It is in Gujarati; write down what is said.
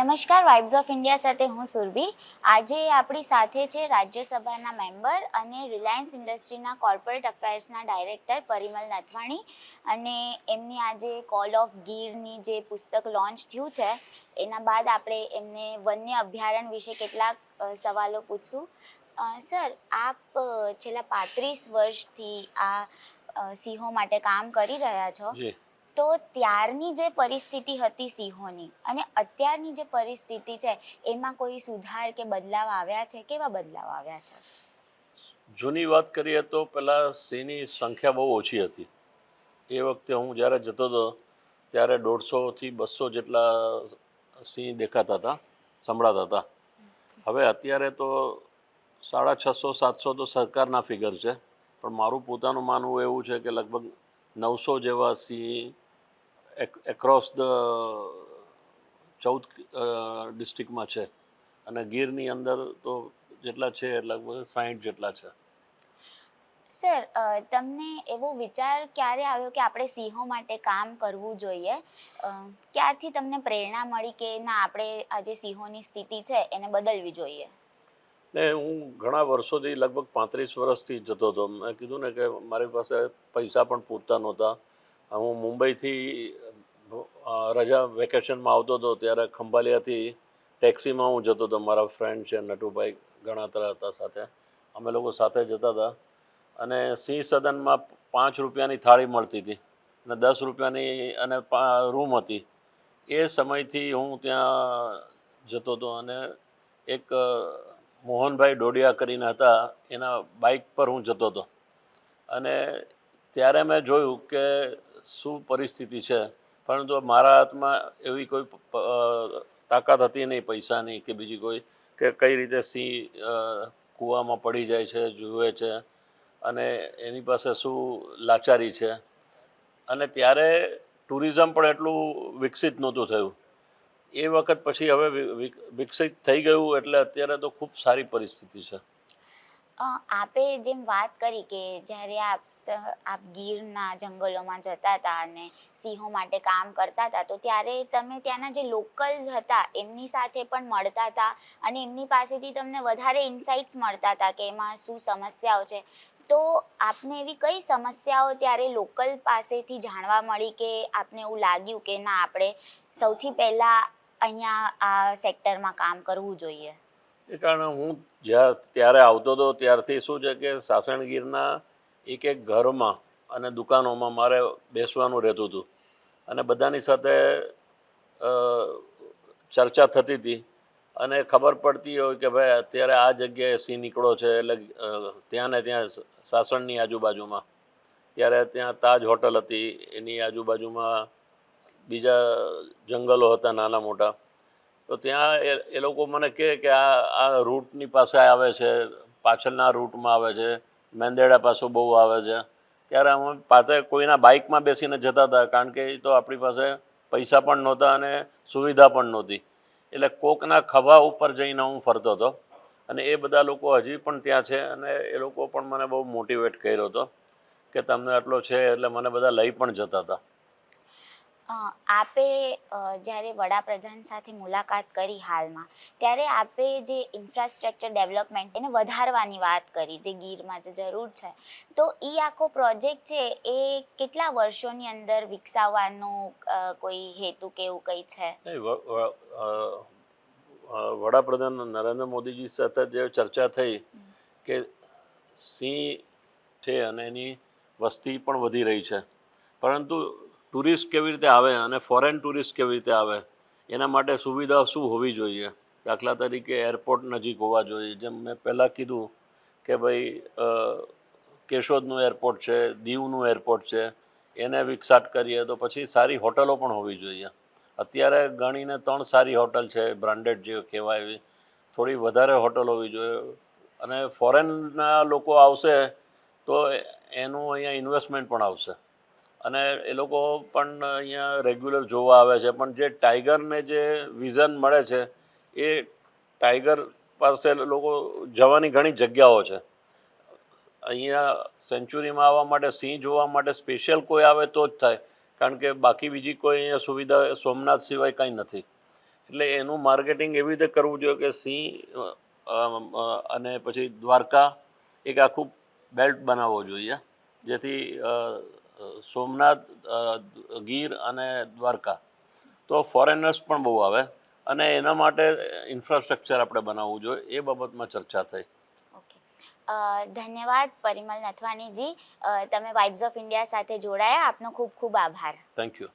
નમસ્કાર વાઇબ્સ ઓફ ઇન્ડિયા સાથે હું સુરભી. આજે આપણી સાથે છે રાજ્યસભાના મેમ્બર અને રિલાયન્સ ઇન્ડસ્ટ્રીના કોર્પોરેટ અફેર્સના ડાયરેક્ટર પરિમલ નથવાણી. અને એમની આજે કોલ ઓફ ગીરની જે પુસ્તક લોન્ચ થયું છે, એના બાદ આપણે એમને વન્ય અભયારણ્ય વિશે કેટલાક સવાલો પૂછશું. સર, આપ છેલ્લા પાંત્રીસ વર્ષથી આ સિંહો માટે કામ કરી રહ્યા છો. તો ત્યારની જે પરિસ્થિતિ હતી સિંહોની અને અત્યારની જે પરિસ્થિતિ છે, એમાં કોઈ સુધાર કે બદલાવ આવ્યા છે? કેવા બદલાવ આવ્યા છે? જૂની વાત કરીએ તો પહેલાં સિંહની સંખ્યા બહુ ઓછી હતી. એ વખતે હું જ્યારે જતો હતો, ત્યારે દોઢસોથી બસો જેટલા સિંહ દેખાતા હતા, સંભળાતા હતા. હવે અત્યારે તો સાડા છસો, સાતસો તો સરકારના ફિગર છે. પણ મારું પોતાનું માનવું એવું છે કે લગભગ નવસો જેવા સિંહ એક્રોસ ધ ચૌદ ડિસ્ટ્રિક્ટમાં છે. અને ગીરની અંદર તો જેટલા છે લગભગ સાહીઠ જેટલા છે. સર તમને એવો વિચાર ક્યારે આવ્યો કે આપણે સિંહો માટે કામ કરવું જોઈએ? ક્યારથી તમને પ્રેરણા મળી કે ના આપણે આ જે સિંહોની સ્થિતિ છે એને બદલવી જોઈએ? ને હું ઘણા વર્ષોથી લગભગ પાંત્રીસ વર્ષથી જતો હતો. મેં કીધું ને કે મારી પાસે પૈસા પણ પૂરતા નહોતા. હું મુંબઈથી રજા વેકેશનમાં આવતો હતો ત્યારે ખંભાલિયાથી ટેક્સીમાં હું જતો હતો. મારા ફ્રેન્ડ છે, નટુભાઈ ગણાતરા હતા સાથે. અમે લોકો સાથે જતા હતા. અને સિંહ સદનમાં પાંચ રૂપિયાની થાળી મળતી હતી અને દસ રૂપિયાની અને રૂમ હતી. એ સમયથી હું ત્યાં જતો હતો અને એક મોહનભાઈ ડોડિયા કરીને હતા. એના બાઇક પર હું જતો હતો. અને ત્યારે મેં જોયું કે શું પરિસ્થિતિ છે. પરંતુ મારા હાથમાં એવી કોઈ તાકાત હતી નહીં પૈસાની કે બીજી કોઈ, કે કઈ રીતે સિંહ કૂવામાં પડી જાય છે, જુએ છે. અને એની પાસે શું લાચારી છે. અને ત્યારે ટુરિઝમ પણ એટલું વિકસિત નહોતું થયું. એ વખત પછી હવે વિકસિત થઈ ગયું એટલે અત્યારે તો ખૂબ સારી પરિસ્થિતિ છે. આપે જેમ વાત કરી કે જ્યારે આપ આપ ગીરના જંગલોમાં જતા હતા અને સિંહો માટે કામ કરતા હતા, તો ત્યારે તમે ત્યાંના જે લોકલ્સ હતા, એમની સાથે પણ મળતા હતા અને એમની પાસેથી તમને વધારે ઇન્સાઇટ્સ મળતા હતા કે એમાં શું સમસ્યાઓ છે. તો આપને એવી કઈ સમસ્યાઓ ત્યારે લોકલ પાસેથી જાણવા મળી કે આપને એવું લાગ્યું કે ના, આપણે સૌથી પહેલાં અહીંયા આ સેક્ટરમાં કામ કરવું જોઈએ? એ કારણે હું જ્યાં, ત્યારે આવતો હતો ત્યારથી શું છે કે સાસણગીરના એક એક ઘરમાં અને દુકાનોમાં મારે બેસવાનું રહેતું હતું. અને બધાની સાથે ચર્ચા થતી હતી. અને ખબર પડતી હોય કે ભાઈ અત્યારે આ જગ્યાએ સિંહ નીકળો છે એટલે ત્યાં ને ત્યાં સાસણની આજુબાજુમાં. ત્યારે ત્યાં તાજ હોટલ હતી. એની આજુબાજુમાં બીજા જંગલો હતા નાના મોટા. તો ત્યાં એ લોકો મને કહે કે આ આ રૂટની પાસે આવે છે, પાછળના રૂટમાં આવે છે. મેંદેડા પાસું બહુ આવે છે. ત્યારે અમે પાસે કોઈના બાઇકમાં બેસીને જતા હતા, કારણ કે એ તો આપણી પાસે પૈસા પણ નહોતા અને સુવિધા પણ નહોતી. એટલે કોકના ખભા ઉપર જઈને હું ફરતો હતો અને એ બધા લોકો હજી પણ ત્યાં છે અને એ લોકો પણ મને બહુ મોટિવેટ કર્યો હતો કે તમને આટલો છે એટલે મને બધા લઈ પણ જતા હતા. આપે જ્યારે વડાપ્રધાન સાથે મુલાકાત કરી હાલમાં ત્યારે આપે જે ઇન્ફ્રાસ્ટ્રક્ચર ડેવલપમેન્ટ એને વધારવાની વાત કરી જે ગીરમાં જે જરૂર છે. તો એ આખો પ્રોજેક્ટ છે એ કેટલા વર્ષોની અંદર વિકસાવવાનો કોઈ હેતુ કે એવું કંઈ છે? વડાપ્રધાન નરેન્દ્ર મોદીજી સાથે જે ચર્ચા થઈ કે સિંહ છે અને એની વસ્તી પણ વધી રહી છે. પરંતુ ટુરિસ્ટ કેવી રીતે આવે અને ફોરેન ટુરિસ્ટ કેવી રીતે આવે, એના માટે સુવિધા શું હોવી જોઈએ? દાખલા તરીકે એરપોર્ટ નજીક હોવા જોઈએ. જેમ મેં પહેલાં કીધું કે ભાઈ કેશોદનું એરપોર્ટ છે, દીવનું એરપોર્ટ છે, એને વિકસાટ કરીએ તો પછી સારી હોટલો પણ હોવી જોઈએ. અત્યારે ગણીને ત્રણ સારી હોટલ છે, બ્રાન્ડેડ જે કહેવાય એવી. થોડી વધારે હોટલ હોવી જોઈએ. અને ફોરેનના લોકો આવશે તો એનું અહીંયા ઇન્વેસ્ટમેન્ટ પણ આવશે. અને એ લોકો પણ અહીંયા રેગ્યુલર જોવા આવે છે. પણ જે ટાઈગરને જે વિઝન મળે છે, એ ટાઈગર પાસે લોકો જવાની ઘણી જગ્યાઓ છે. અહીંયા સેન્ચુરીમાં આવવા માટે, સિંહ જોવા માટે સ્પેશિયલ કોઈ આવે તો જ થાય. કારણ કે બાકી બીજી કોઈ અહીંયા સુવિધા સોમનાથ સિવાય કંઈ નથી. એટલે એનું માર્કેટિંગ એવી રીતે કરવું જોઈએ કે સિંહ અને પછી દ્વારકા એક આખું બેલ્ટ બનાવવો જોઈએ. જેથી સોમનાથ ગીર અને દ્વારકા. તો ફોરેનર્સ પણ બહુ આવે અને એના માટે ઇન્ફ્રાસ્ટ્રક્ચર આપણે બનાવવું જોઈએ. એ બાબતમાં ચર્ચા થઈ. ઓકે. ધન્યવાદ પરિમલ નથવાણીજી. તમે વાઇબ્સ ઓફ ઇન્ડિયા સાથે જોડાયા. આપનો ખૂબ ખૂબ આભાર. Thank you